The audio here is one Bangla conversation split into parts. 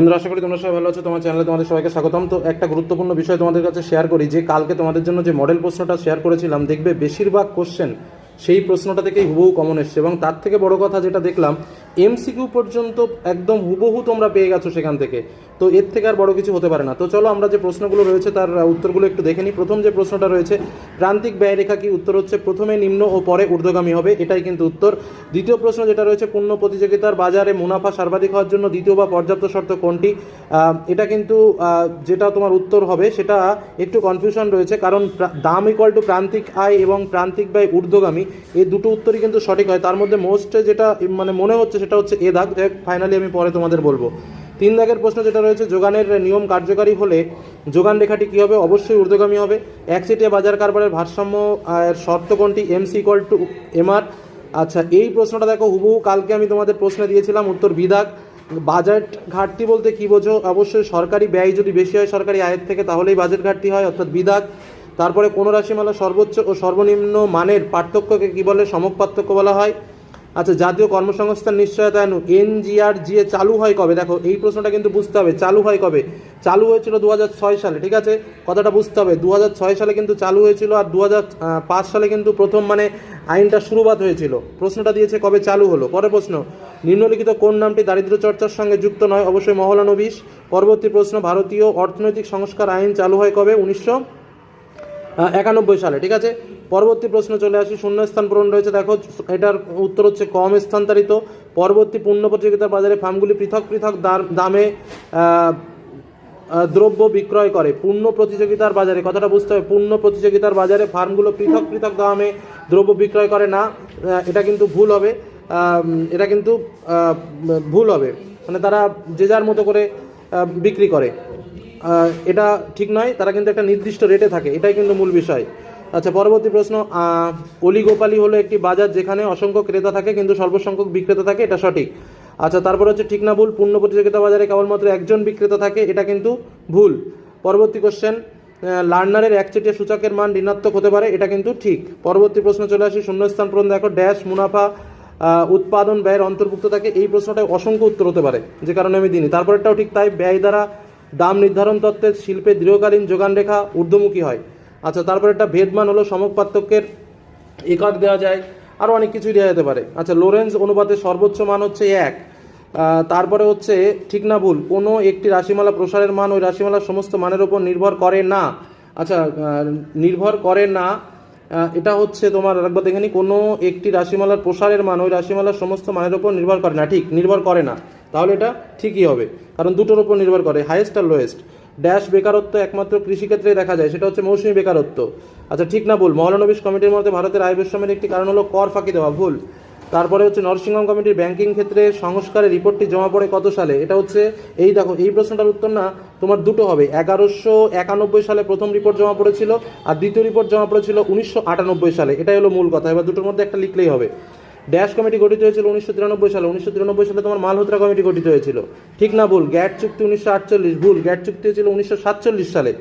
বন্ধুরা, আশা করি তোমরা সবাই ভালো আছো। তোমার চ্যানেলে তোমাদের সবাইকে স্বাগতম। তো একটা গুরুত্বপূর্ণ বিষয় তোমাদের কাছে শেয়ার করি, যে কালকে তোমাদের জন্য যে মডেল প্রশ্নটা শেয়ার করেছিলাম, দেখবে বেশিরভাগ কোশ্চেন সেই প্রশ্নটা থেকেই হুবহু কমন এসছে এবং তার থেকে বড় কথা যেটা দেখলাম এমসিকিউ পর্যন্ত একদম হুবহু তোমরা পেয়ে গেছো সেখান থেকে। তো এর থেকে আর বড় কিছু হতে পারে না। তো চলো আমরা যে প্রশ্নগুলো রয়েছে তার উত্তরগুলো একটু দেখে নিই। প্রথম যে প্রশ্নটা রয়েছে, প্রান্তিক ব্যয়রেখা কি? উত্তর হচ্ছে, প্রথমে নিম্ন ও পরে ঊর্ধ্বগামী হবে। এটাই কিন্তু উত্তর। দ্বিতীয় প্রশ্ন যেটা রয়েছে পূর্ণ প্রতিযোগিতার বাজারে মুনাফা সর্বাধিক হওয়ার জন্য দ্বিতীয় বা পর্যাপ্ত শর্ত কোনটি? এটা কিন্তু যেটা তোমার উত্তর হবে, সেটা একটু কনফিউশন রয়েছে। কারণ দাম ইকুয়াল টু প্রান্তিক আয় এবং প্রান্তিক ব্যয় ঊর্ধ্বগামী, এই দুটো উত্তরই কিন্তু সঠিক হয়। তার মধ্যে মোস্ট যেটা মানে মনে হচ্ছে সেটা হচ্ছে এ দাগ। যাই ফাইনালি আমি পরে তোমাদের বলব। তিন দাগের প্রশ্ন যেটা রয়েছে, যোগানের নিয়ম কার্যকারী হলে যোগান রেখাটি কী হবে? অবশ্যই ঊর্ধ্বগামী হবে। একচেটিয়া বাজার কারবারের ভারসাম্য শর্ত কোনটি? এমসি ইকুয়াল টু এমআর আচ্ছা এই প্রশ্নটা দেখো, হুবহু কালকে আমি তোমাদের প্রশ্নে দিয়েছিলাম, উত্তর বিদাগ বাজেট ঘাটতি বলতে কি বোঝো? অবশ্যই সরকারি ব্যয় যদি বেশি হয় সরকারি আয়ের থেকে, তাহলেই বাজেট ঘাটতি হয়, অর্থাৎ বিদাগ তারপরে কোনো রাশিমালা সর্বোচ্চ ও সর্বনিম্ন মানের পার্থক্যকে কি বলে? সমক পার্থক্য বলা হয়। আচ্ছা জাতীয় কর্মসংস্থান নিশ্চয়তা নিশ্চয়তায়ন এনজিআরজিএ চালু হয় কবে? দেখো, এই প্রশ্নটা কিন্তু বুঝতে হবে, চালু হয় কবে? চালু হয়েছিল দু হাজার ছয় সালে, ঠিক আছে? কথাটা বুঝতে হবে দু হাজার ছয় সালে কিন্তু চালু হয়েছিল আর দু সালে কিন্তু প্রথম মানে আইনটা শুরুবাত হয়েছিল। প্রশ্নটা দিয়েছে কবে চালু হলো? পরের প্রশ্ন, নিম্নলিখিত কোন নামটি দারিদ্র চর্চার সঙ্গে যুক্ত নয়? অবশ্যই মহলানবিশ। পরবর্তী প্রশ্ন, ভারতীয় অর্থনৈতিক সংস্কার আইন চালু হয় কবে? উনিশশো একানব্বই সালে, ঠিক আছে? পরবর্তী প্রশ্ন চলে আসি, শূন্যস্থান পূরণ রয়েছে, দেখো, এটার উত্তর হচ্ছে কম স্থানান্তরিত। পরবর্তী পূর্ণ প্রতিযোগিতার বাজারে ফার্মগুলি পৃথক পৃথক দামে দ্রব্য বিক্রয় করে। পূর্ণ প্রতিযোগিতার বাজারে, কথাটা বুঝতে হবে, পূর্ণ প্রতিযোগিতার বাজারে ফার্মগুলো পৃথক পৃথক দামে দ্রব্য বিক্রয় করে না এটা কিন্তু ভুল হবে এটা কিন্তু ভুল হবে। মানে তারা যে যার মতো করে বিক্রি করে। এটা ঠিক নয়, তারা কিন্তু একটা নির্দিষ্ট রেটে থাকে, এটাই কিন্তু মূল বিষয়। আচ্ছা পরবর্তী প্রশ্ন অলিগোপালি হলো একটি বাজার যেখানে অসংখ্য ক্রেতা থাকে, কিন্তু সর্বসংখ্যক বিক্রেতা থাকে, এটা সঠিক। আচ্ছা তারপর হচ্ছে ঠিক না ভুল, পূর্ণ প্রতিযোগিতা বাজারে কেবলমাত্র একজন বিক্রেতা থাকে, এটা কিন্তু ভুল। পরবর্তী কোশ্চেন লার্নারের একচেটিয়া সূচকের মান ঋণাত্মক হতে পারে, এটা কিন্তু ঠিক। পরবর্তী প্রশ্ন চলে আসি, শূন্যস্থান পূরণ দেখো ড্যাশ মুনাফা উৎপাদন, ব্যয়ের অন্তর্ভুক্ত থাকে, এই প্রশ্নটায় অসংখ্য উত্তর হতে পারে, যে কারণে আমি দিইনি। তারপরটাও ঠিক তাই, ব্যয় দ্বারা দাম নির্ধারণ তত্ত্বের শিল্পে দীর্ঘকালীন যোগান রেখা ঊর্ধ্বমুখী হয়। আচ্ছা তারপর একটা ভেদমান হলো সমক পার্থক্যের একক দেওয়া যায়, আরও অনেক কিছুই দেওয়া যেতে পারে। আচ্ছা লোরেন্স অনুপাতের সর্বোচ্চ মান হচ্ছে এক তারপরে হচ্ছে ঠিক না ভুল, কোনো একটি রাশিমালা প্রসারের মান ওই রাশিমালার সমস্ত মানের ওপর নির্ভর করে না। আচ্ছা নির্ভর করে না এটা হচ্ছে তোমার একবার দেখে কোনো একটি রাশিমালার প্রসারের মান ওই রাশিমালার সমস্ত মানের ওপর নির্ভর করে না, ঠিক, নির্ভর করে না। তাহলে এটা ঠিকই হবে। কারণ দুটোর উপর নির্ভর করে হাইয়েস্ট আর লোয়েস্ট ড্যাশ বেকারত্ব একমাত্র কৃষিক্ষেত্রে দেখা যায়, সেটা হচ্ছে মৌসুমী বেকারত্ব। আচ্ছা ঠিক না ভুল মহলানবিশ কমিটির মধ্যে ভারতের আয় বৈষম্যের একটি কারণ হলো কর ফাঁকি দেওয়া, ভুল। তারপরে হচ্ছে নরসিংহম কমিটির ব্যাংকিং ক্ষেত্রে সংস্কারের রিপোর্টটি জমা পড়ে কত সালে? এটা হচ্ছে, এই দেখো, এই প্রশ্নটার উত্তর না, তোমার দুটো হবে। এগারোশো একানব্বই সালে প্রথম রিপোর্ট জমা পড়েছিল, আর দ্বিতীয় রিপোর্ট জমা পড়েছিল উনিশশো আটানব্বই সালে। এটাই হলো মূল কথা, এবার দুটোর মধ্যে একটা লিখলেই হবে। ড্যাশ কমিটি গঠিত হয়েছিল উনিশশো তিরানব্বই সালে। উনিশশো তিরানব্বই সালে তোমার মালহোত্রা কমিটি গঠিত হয়েছিল। ঠিক না ভুল? গ্যাট চুক্তি উনিশশো আটচল্লিশ। ভুল। গ্যাট চুক্তি হয়েছিল উনিশশো সাতচল্লিশ সালে।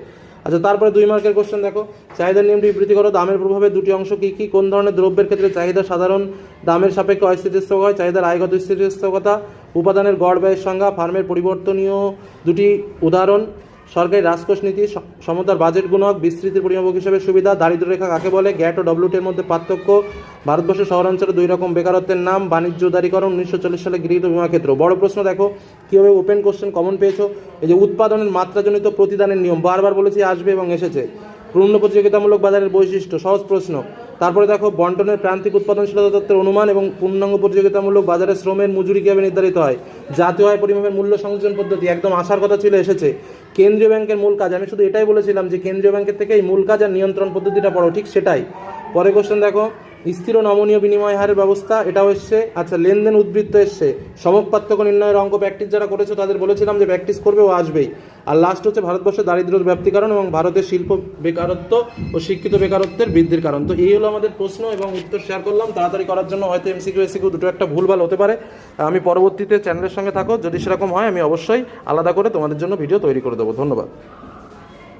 আচ্ছা তারপরে দুই মার্কের কোশ্চেন দেখো। চাহিদার নিয়মটি বিবৃতি করো। দামের প্রভাবে দুটি অংশ কী কী? কোন ধরনের দ্রব্যের ক্ষেত্রে চাহিদা সাধারণ? দামের সাপেক্ষে অস্থিতিস্থক হয়। চাহিদার আয়গত স্থিতিস্থকতা, উপাদানের গড় ব্যয়ের সংজ্ঞা, ফার্মের পরিবর্তনীয় দুটি উদাহরণ। সরকারি রাজকোষ নীতি সমতার বাজেট গুণক, বিস্তৃতির পরিমাপক হিসেবে সুবিধা, দারিদ্র রেখা কাকে বলে? গ্যাট ও ডব্লিউটির মধ্যে পার্থক্য, ভারতবর্ষের শহরাঞ্চলে দুই রকম বেকারত্বের নাম, বাণিজ্য উদারীকরণ, উনিশশো চল্লিশ সালে গৃহীত বিমা ক্ষেত্র। বড় প্রশ্ন দেখো, কীভাবে ওপেন কোশ্চেন কমন পেয়েছ? এই যে উৎপাদনের মাত্রাজনিত প্রতিদানের নিয়ম, বারবার বলেছি আসবে এবং এসেছে। পূর্ণ প্রতিযোগিতামূলক বাজারের বৈশিষ্ট্য, সহজ প্রশ্ন তারপরে দেখো, বন্টনের প্রান্তিক উৎপাদনশীলতা তত্ত্বের অনুমান এবং পূর্ণাঙ্গ প্রতিযোগিতামূলক বাজারে শ্রমের মজুরি কীভাবে নির্ধারিত হয়? জাতীয় আয় পরিমাপের মূল্য সংযোজন পদ্ধতি একদম আসার কথা ছিল এসেছে। কেন্দ্রীয় ব্যাংকের মূল কাজ, আমি শুধু এটাই বলেছিলাম যে, কেন্দ্রীয় ব্যাংকের থেকে এই মূল কাজ আর নিয়ন্ত্রণ পদ্ধতিটা পড়ো, ঠিক সেটাই। পরে কোশ্চেন দেখো স্থির নমনীয় বিনিময় হারের ব্যবস্থা, এটাও এসছে। আচ্ছা লেনদেন উদ্বৃত্ত এসছে। সমক নির্ণয়ের অঙ্ক প্র্যাকটিস যারা করেছ, তাদের বলেছিলাম যে প্র্যাকটিস করবে ও আসবেই। আর লাস্ট হচ্ছে ভারতবর্ষের দারিদ্র্যের ব্যাপ্তিকরণ এবং ভারতের শিল্প বেকারত্ব ও শিক্ষিত বেকারত্বের বৃদ্ধির কারণ। তো এই হলো আমাদের প্রশ্ন এবং উত্তর শেয়ার করলাম। তাড়াতাড়ি করার জন্য হয়তো এমসিকিউ এসিকিউ দুটো একটা ভুলভাল হতে পারে। আমি পরবর্তীতে চ্যানেলের সঙ্গে থাকো। যদি সেরকম হয়, আমি অবশ্যই আলাদা করে তোমাদের জন্য ভিডিও তৈরি করে দেবো। ধন্যবাদ।